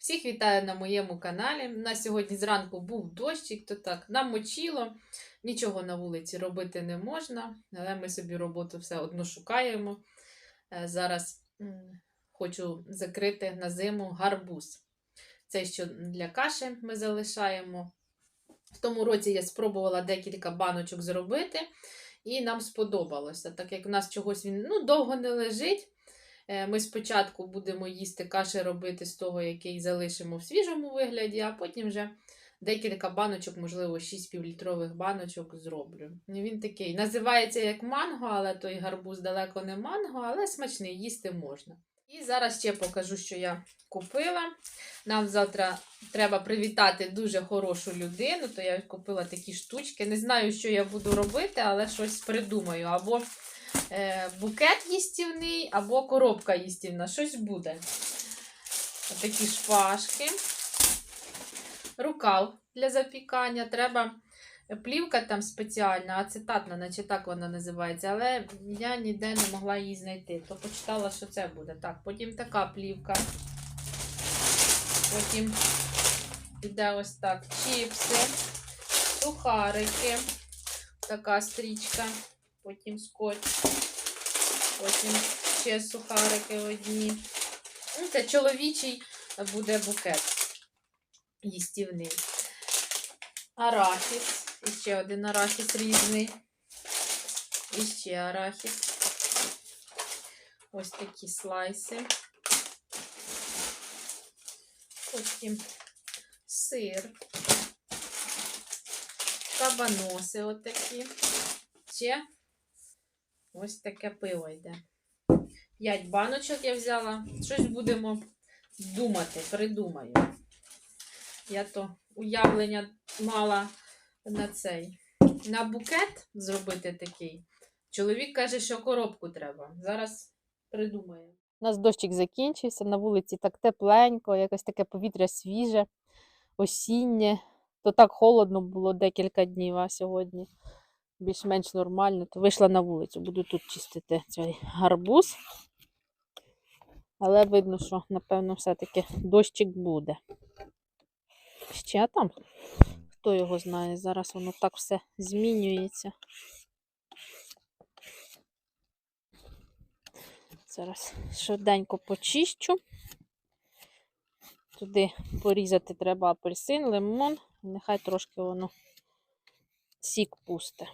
Всіх вітаю на моєму каналі. У нас сьогодні зранку був дощик, то так намочило. Нічого на вулиці робити не можна, але ми собі роботу все одно шукаємо. Е, Зараз хочу закрити на зиму гарбуз. Це що для каші ми залишаємо. В тому році я спробувала декілька баночок зробити, і нам сподобалося. Так як у нас чогось він ну, довго не лежить. Е, Ми спочатку будемо їсти каші робити з того, який залишимо в свіжому вигляді, а потім вже декілька баночок, можливо, 6 півлітрових баночок зроблю. Він такий називається як манго, але той гарбуз далеко не манго, але смачний, їсти можна. І зараз ще покажу, що я купила. Нам завтра треба привітати дуже хорошу людину, то я купила такі штучки. Не знаю, що я буду робити, але щось придумаю. Або букет їстівний, або коробка їстівна. Щось буде. Такі шпажки. Рукав для запікання. Треба плівка там спеціальна, ацетатна, наче так вона називається. Але я ніде не могла її знайти. То почитала, що це буде. Так, потім така плівка. Потім іде ось так чіпси, сухарики. Така стрічка. Потім скотч. Потім ще сухарики одні. Ну, Це чоловічий буде букет їстівний. Арахіс. І ще один арахіс різний. І ще арахіс. Ось такі слайси. Потім сир. Кабаноси отакі. Ще ось таке пиво йде. П'ять баночок я взяла. Щось будемо думати, придумаю. Я то уявлення мала на цей. На букет зробити такий. Чоловік каже, що коробку треба. Зараз придумаємо. У нас дощик закінчився, на вулиці так тепленько, якось таке повітря свіже, осіннє. То так холодно було декілька днів, а сьогодні більш-менш нормально. То вийшла на вулицю, буду тут чистити цей гарбуз. Але видно, що, напевно, все-таки дощик буде. Ще там, хто його знає, зараз воно так все змінюється. Зараз швиденько почищу. Туди порізати треба апельсин, лимон. Нехай трошки воно сік пусте.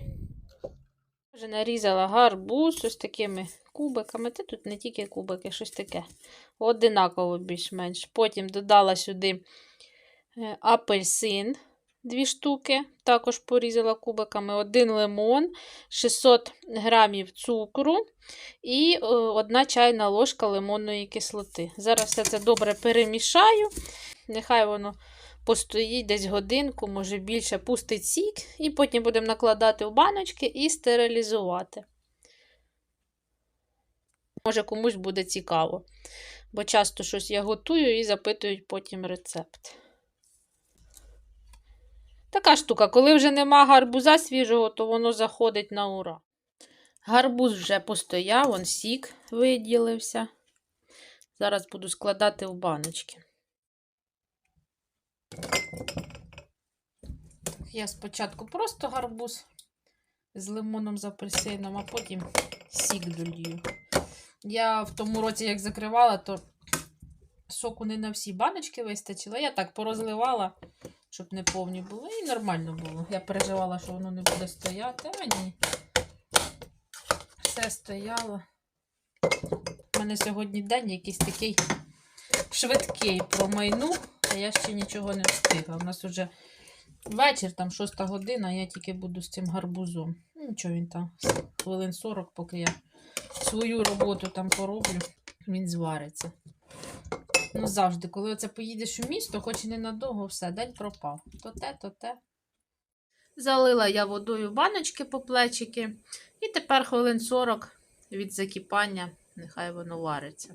Вже нарізала гарбуз ось такими кубиками. Та тут не тільки кубики, щось таке. Одинаково більш-менш. Потім додала сюди е, апельсин. Дві штуки, також порізала кубиками, один лимон, 600 грамів цукру і е, одна чайна ложка лимонної кислоти. Зараз все це добре перемішаю. Нехай воно постоїть десь годинку, може більше пустить сік, і потім будемо накладати в баночки і стерилізувати. Може, комусь буде цікаво, бо часто щось я готую і запитують потім рецепт. Така штука, коли вже нема гарбуза свіжого, то воно заходить на ура. Гарбуз вже постояв, он сік виділився. Зараз буду складати в баночки. Я спочатку просто гарбуз з лимоном з апельсином, а потім сік долью. Я в тому році, як закривала, то соку не на всі баночки вистачило. Я так порозливала, щоб не повні були, і нормально було. Я переживала, що воно не буде стояти, а ні. Все стояло. У мене сьогодні день якийсь такий швидкий промайну, а я ще нічого не встигла. У нас вже вечір, там 6 година, я тільки буду з цим гарбузом. Ну, Нічого він там, хвилин 40, поки я свою роботу там пороблю, він звариться. Ну, завжди, коли оце поїдеш у місто, хоч і ненадовго, все, день пропав. То те, то те. Залила я водою баночки по плечики. І тепер хвилин 40 від закипання, нехай воно вариться.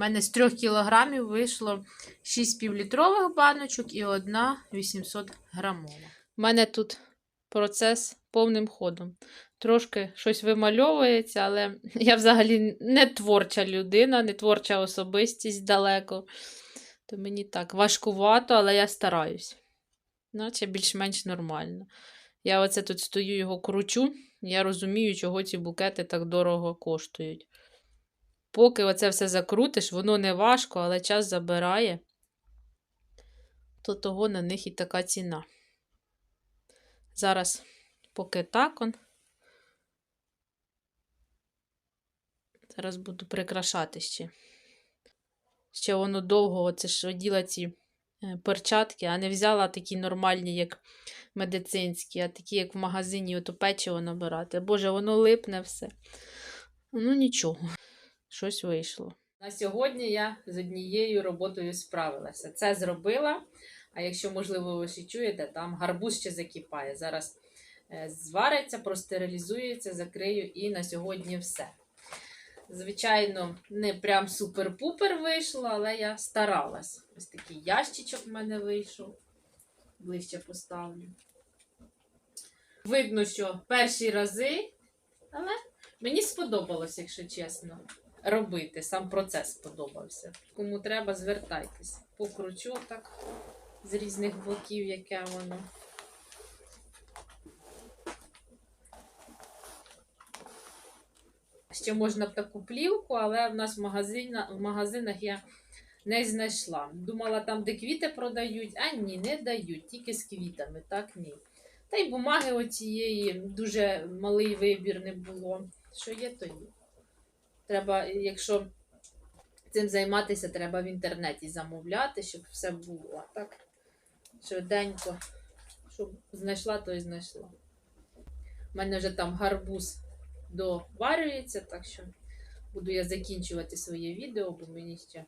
У мене з 3 кілограмів вийшло 6 півлітрових баночок і одна 800 грамова. У мене тут процес повним ходом. Трошки щось вимальовується, але я взагалі не творча людина, не творча особистість далеко. То мені так важкувато, але я стараюсь. Наче більш-менш нормально. Я оце тут стою, його кручу. Я розумію, чого ці букети так дорого коштують. Поки оце все закрутиш, воно не важко, але час забирає, то того на них і така ціна. Зараз, поки так он. Зараз буду прикрашати ще. Ще воно довго, оце ж оділа ці е, перчатки, а не взяла такі нормальні, як медицинські, а такі, як в магазині, ото печиво набирати. Боже, воно липне все. Ну, нічого, щось вийшло. На сьогодні я з однією роботою справилася. Це зробила. А якщо, можливо, ви ще чуєте, там гарбуз ще закипає. Зараз е, звариться, простерилізується, закрию і на сьогодні все. Звичайно, не прям супер-пупер вийшло, але я старалась. Ось такий ящичок в мене вийшов. Ближче поставлю. Видно, що перші рази, але мені сподобалось, якщо чесно, робити. Сам процес сподобався. Кому треба, звертайтесь. Покручу так з різних боків, яке воно. Ще можна б таку плівку, але в нас в, магазина, в магазинах я не знайшла. Думала, там, де квіти продають, а ні, не дають, тільки з квітами, так ні. Та й бумаги оцієї дуже малий вибір не було. Що є, то є. Треба, якщо цим займатися, треба в інтернеті замовляти, щоб все було. Так, швиденько, щоб знайшла, то і знайшла. У мене вже там гарбуз доварюється, так що буду я закінчувати своє відео, бо мені ще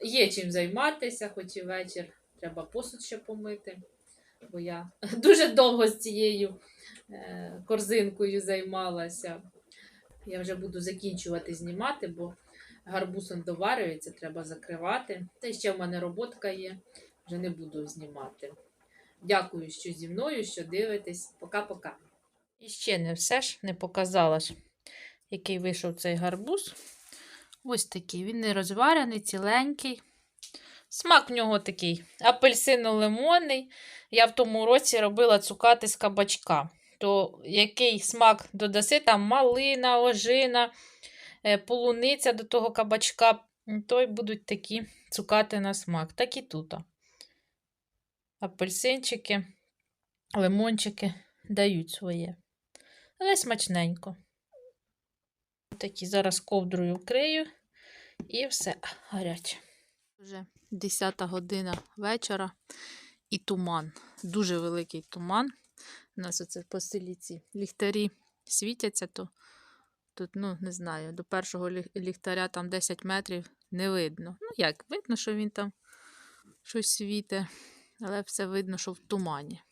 є чим займатися, хоч і вечір. Треба посуд ще помити, бо я дуже довго з цією е, корзинкою займалася. Я вже буду закінчувати знімати, бо гарбузом доварюється, треба закривати. Та ще в мене роботка є, вже не буду знімати. Дякую, що зі мною, що дивитесь. Пока-пока. І ще не все ж не показала який вийшов цей гарбуз. Ось такий. Він не розварений, ціленький. Смак в нього такий апельсино-лимонний. Я в тому році робила цукати з кабачка. То який смак додаси, там малина, ожина, е, полуниця до того кабачка, то й будуть такі цукати на смак. Так і тут. Апельсинчики, лимончики дають своє. Але смачненько. Такі зараз ковдрою вкрию і все гаряче. Вже 10 година вечора і туман. Дуже великий туман. У нас оце по селі ці ліхтарі світяться, то тут, ну, не знаю, до першого ліхтаря там 10 метрів не видно. Ну, як, видно, що він там щось світе, але все видно, що в тумані.